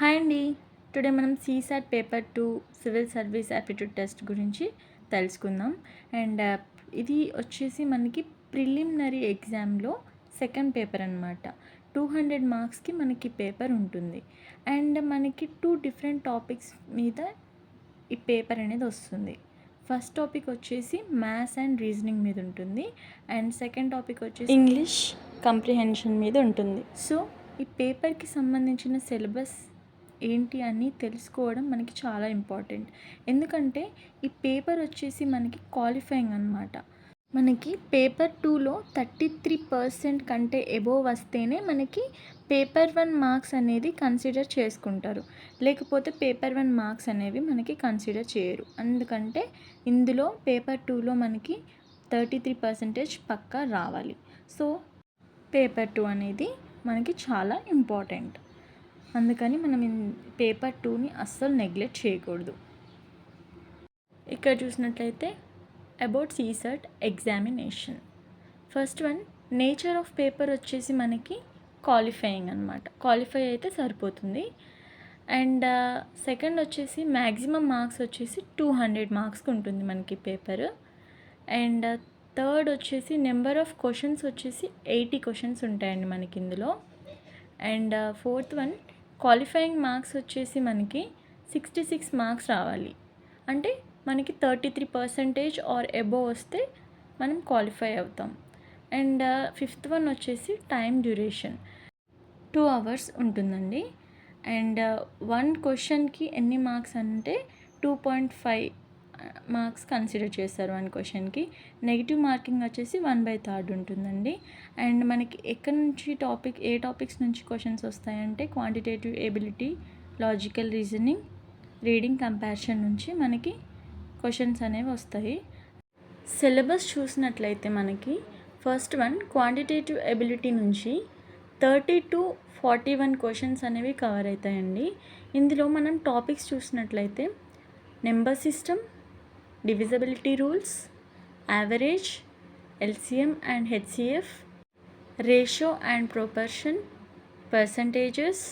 Hi అండి. Today మనం CSAT paper two civil service aptitude test గురించి తెలుసుకుందాం. అండ్ ఇది వచ్చేసి మనకి ప్రిలిమినరీ ఎగ్జామ్లో సెకండ్ పేపర్ అనమాట టూ హండ్రెడ్ మార్క్స్కి మనకి పేపర్ ఉంటుంది. అండ్ మనకి టూ డిఫరెంట్ టాపిక్స్ మీద ఈ పేపర్ అనేది వస్తుంది. ఫస్ట్ టాపిక్ వచ్చేసి మ్యాథ్స్ అండ్ రీజనింగ్ మీద ఉంటుంది. అండ్ సెకండ్ టాపిక్ వచ్చేసి ఇంగ్లీష్ కంప్రిహెన్షన్ మీద ఉంటుంది. సో ఈ పేపర్కి సంబంధించిన సిలబస్ ఏంటి అని తెలుసుకోవడం మనకి చాలా ఇంపార్టెంట్. ఎందుకంటే ఈ పేపర్ వచ్చేసి మనకి క్వాలిఫైయింగ్ అనమాట మనకి పేపర్ టూలో థర్టీ త్రీ పర్సెంట్ కంటే ఎబోవ్ వస్తేనే మనకి పేపర్ వన్ మార్క్స్ అనేది కన్సిడర్ చేసుకుంటారు. లేకపోతే పేపర్ వన్ మార్క్స్ అనేవి మనకి కన్సిడర్ చేయరు. ఎందుకంటే ఇందులో పేపర్ టూలో మనకి థర్టీ త్రీ పర్సెంటేజ్ పక్కా రావాలి. సో పేపర్ టూ అనేది మనకి చాలా ఇంపార్టెంట్. అందుకని మనం పేపర్ టూని అస్సలు నెగ్లెక్ట్ చేయకూడదు. ఇక్కడ చూసినట్లయితే about CSAT examination. First one nature of paper వచ్చేసి మనకి క్వాలిఫైయింగ్ అనమాట క్వాలిఫై అయితే సరిపోతుంది. అండ్ సెకండ్ వచ్చేసి మ్యాక్సిమం మార్క్స్ వచ్చేసి టూ హండ్రెడ్ మార్క్స్కి ఉంటుంది మనకి పేపర్. అండ్ థర్డ్ వచ్చేసి నెంబర్ ఆఫ్ క్వశ్చన్స్ వచ్చేసి ఎయిటీ క్వశ్చన్స్ ఉంటాయండి మనకి ఇందులో. And fourth one qualifying marks వచ్చేసి మనకి సిక్స్టీ సిక్స్ మార్క్స్ రావాలి. అంటే మనకి thirty three percentage or above వస్తే మనం క్వాలిఫై అవుతాం. అండ్ uh, ఫిఫ్త్ వన్ వచ్చేసి టైం డ్యూరేషన్. టూ అవర్స్ ఉంటుందండి. అండ్ uh, వన్ క్వశ్చన్కి ఎన్ని మార్క్స్ అంటే two point five marks consider చేస్తారు వన్ క్వశ్చన్కి. నెగిటివ్ మార్కింగ్ వచ్చేసి వన్ బై థర్డ్ ఉంటుందండి. అండ్ మనకి ఎక్కడి నుంచి టాపిక్ ఏ టాపిక్స్ నుంచి క్వశ్చన్స్ వస్తాయంటే quantitative ability logical reasoning reading comparison నుంచి మనకి క్వశ్చన్స్ అనేవి వస్తాయి. సిలబస్ చూసినట్లయితే మనకి ఫస్ట్ వన్ క్వాంటిటేటివ్ ఎబిలిటీ నుంచి thirty to forty one questions అనేవి కవర్ అవుతాయండి. ఇందులో మనం టాపిక్స్ చూసినట్లయితే number system divisibility rules average LCM and HCF ratio and proportion percentages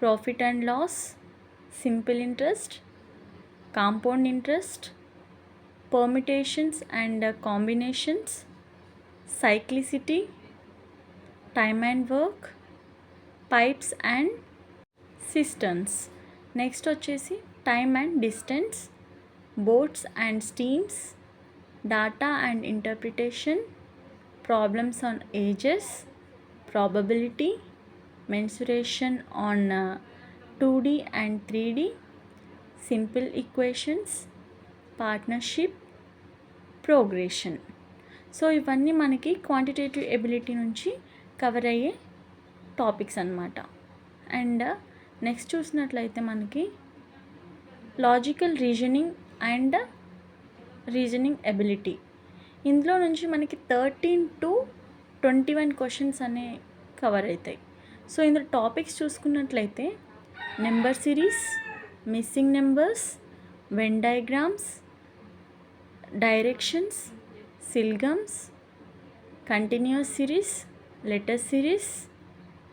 profit and loss simple interest compound interest permutations and uh, combinations cyclicity time and work pipes and cisterns next వచ్చేసి time and distance Boats and streams data and interpretation problems on ages probability mensuration on two D and three D simple equations partnership progression so ఇవన్నీ మనకి quantitative ability నుంచి cover అయ్యే topics అనమాట and next చూసినట్లయితే మనకి logical reasoning and reasoning ability. ఇందులో నుంచి మనకి thirteen to twenty one questions అనే కవర్ అవుతాయి సో ఇందులో టాపిక్స్ చూసుకున్నట్లయితే number series missing numbers Venn diagrams directions syllogisms continuous series letter series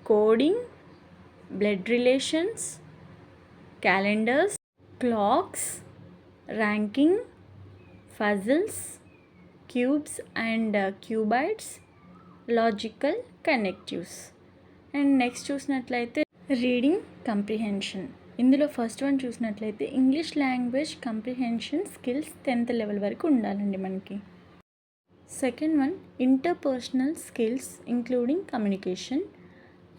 coding blood relations calendars clocks ranking puzzles cubes and uh, cubits logical connectives and next చూసినట్లయితే reading comprehension. ఇందులో first one చూసినట్లయితే English language comprehension skills tenth level వరకు ఉండాలండి మనకి. Second one interpersonal skills including communication.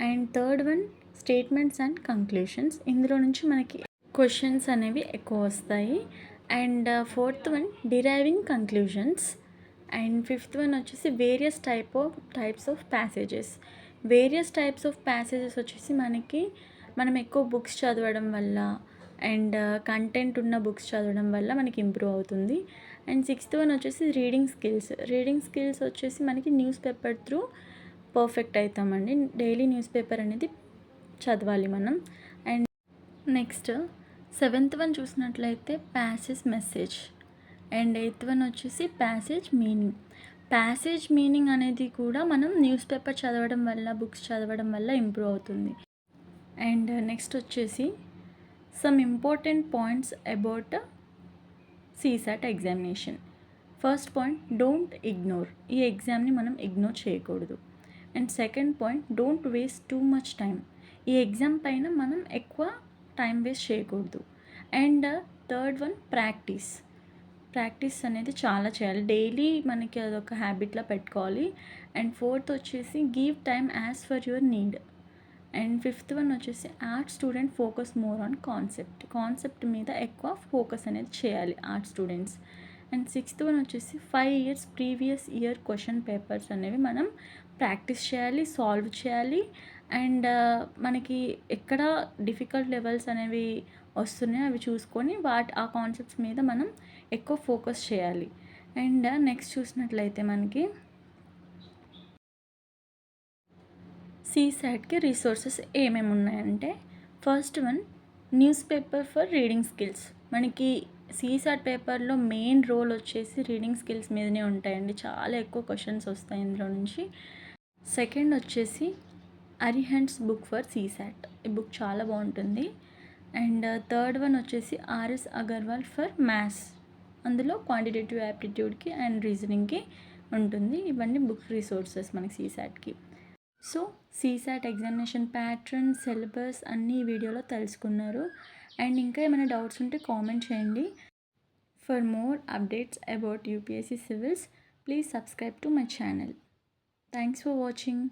And third one statements and conclusions. ఇందులో నుంచి మనకి questions అనేవి ఎక్కువ వస్తాయి. And fourth one deriving conclusions. And fifth one వచ్చేసి various type of types of passages. Various types of passages వచ్చేసి మనకి మనం ఎక్కువ బుక్స్ చదవడం వల్ల అండ్ కంటెంట్ ఉన్న బుక్స్ చదవడం వల్ల మనకి ఇంప్రూవ్ అవుతుంది. అండ్ సిక్స్త్ వన్ వచ్చేసి రీడింగ్ స్కిల్స్. రీడింగ్ స్కిల్స్ వచ్చేసి మనకి న్యూస్ పేపర్ త్రూ పర్ఫెక్ట్ అవుతామండి డైలీ న్యూస్ పేపర్ అనేది చదవాలి మనం. అండ్ నెక్స్ట్ సెవెంత్ వన్ చూసినట్లయితే passage message and eighth one వచ్చేసి ప్యాసేజ్ మీనింగ్ ప్యాసేజ్ మీనింగ్ అనేది కూడా మనం న్యూస్ పేపర్ చదవడం వల్ల బుక్స్ చదవడం వల్ల ఇంప్రూవ్ అవుతుంది. అండ్ నెక్స్ట్ వచ్చేసి some important points about CSAT examination first point don't ignore ఈ ఎగ్జామ్ని మనం ఇగ్నోర్ చేయకూడదు. And second point don't waste too much time ఈ ఎగ్జామ్ పైన మనం ఎక్కువ టైం వేస్ట్ చేయకూడదు. And third one practice practice అనేది చాలా చేయాలి. డైలీ మనకి అదొక హ్యాబిట్లా పెట్టుకోవాలి. అండ్ ఫోర్త్ వచ్చేసి give time as per your need and fifth one వచ్చేసి art student focus more on concept concept మీద ఎక్కువ ఫోకస్ అనేది చేయాలి art students and sixth one వచ్చేసి five years previous year question papers అనేవి మనం ప్రాక్టీస్ చేయాలి సాల్వ్ చేయాలి. అండ్ మనకి ఎక్కడ డిఫికల్ట్ లెవెల్స్ అనేవి వస్తున్నాయో అవి చూసుకొని వాటి ఆ కాన్సెప్ట్స్ మీద మనం ఎక్కువ ఫోకస్ చేయాలి. అండ్ నెక్స్ట్ చూసినట్లయితే మనకి సీసాట్కి రిసోర్సెస్ ఏమేమి ఉన్నాయంటే first one newspaper for reading skills మనకి సీసాట్ పేపర్లో మెయిన్ రోల్ వచ్చేసి రీడింగ్ స్కిల్స్ మీదనే ఉంటాయండి. చాలా ఎక్కువ క్వశ్చన్స్ వస్తాయి ఇందులో నుంచి. సెకండ్ వచ్చేసి అరిహండ్స్ బుక్ ఫర్ సీసాట్. ఈ బుక్ చాలా బాగుంటుంది. అండ్ థర్డ్ వన్ వచ్చేసి R S Agarwal for maths. అందులో క్వాంటిటేటివ్ యాప్టిట్యూడ్కి అండ్ రీజనింగ్కి ఉంటుంది. ఇవన్నీ బుక్ రిసోర్సెస్ మనకి సీసాట్కి. So CSAT examination pattern syllabus అన్నీ ఈ వీడియోలో తెలుసుకున్నారు. అండ్ ఇంకా ఏమైనా డౌట్స్ ఉంటే కామెంట్ చేయండి. For more updates about UPSC civils please subscribe to my channel. Thanks for watching.